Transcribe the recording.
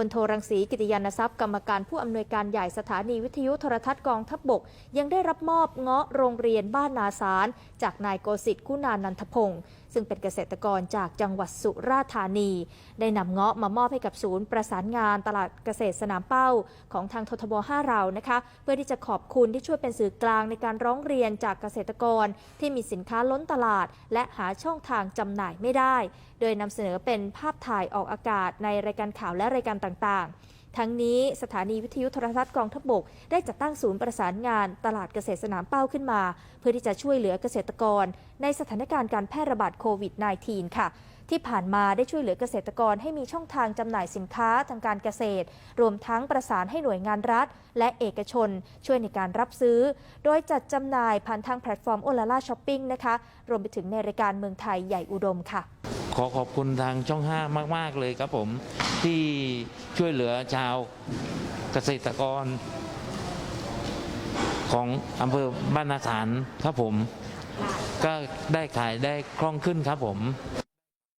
พลโทรังสีกิติยานทรัพย์กรรมการผู้อำนวยการใหญ่สถานีวิทยุโทรทัศน์กองทัพบบก ยังได้รับมอบเงาะโรงเรียนบ้านนาสาร จากนายโกสิทธิ์คุณานันทพงศ์ซึ่งเป็นเกษตรกรจากจังหวัดสุราษฎร์ธานี ได้นำเงาะมามอบให้กับศูนย์ประสานงานตลาดเกษตรสนามเป้า ของทางททบ 5 เรานะคะ เพื่อที่จะขอบคุณที่ช่วยเป็นสื่อกลางในการร้องเรียนจากเกษตรกร ที่มีสินค้าล้นตลาด และหาช่องทางจำหน่ายไม่ได้ โดยนำเสนอเป็นภาพถ่ายออกอากาศในรายการข่าวและรายการต่างๆ ทั้งนี้สถานีวิทยุโทรทัศน์กองทัพบก ได้จัดตั้งศูนย์ประสานงานตลาดเกษตรสนามเป้าขึ้นมา เพื่อที่จะช่วยเหลือเกษตรกร ในสถานการณ์การแพร่ระบาดโควิด -19 ค่ะที่ผ่านมาได้ช่วยเหลือเกษตรกรให้มีช่องทางจำหน่ายสินค้าทางการเกษตร รวมทั้งประสานให้หน่วยงานรัฐ และเอกชน ช่วยในการรับซื้อ โดยจัดจำหน่ายผ่านทางแพลตฟอร์มโอลาล่าช้อปปิ้งนะคะ รวมไปถึงในรายการเมืองไทยใหญ่อุดมค่ะ อขอบคุณทางช่อง 5 มาก ๆ เลยครับผมที่ช่วยเหลือชาวเกษตรกร ของอำเภอบ้านนาสารครับผม ก็ได้ขายได้คล่องขึ้นครับผม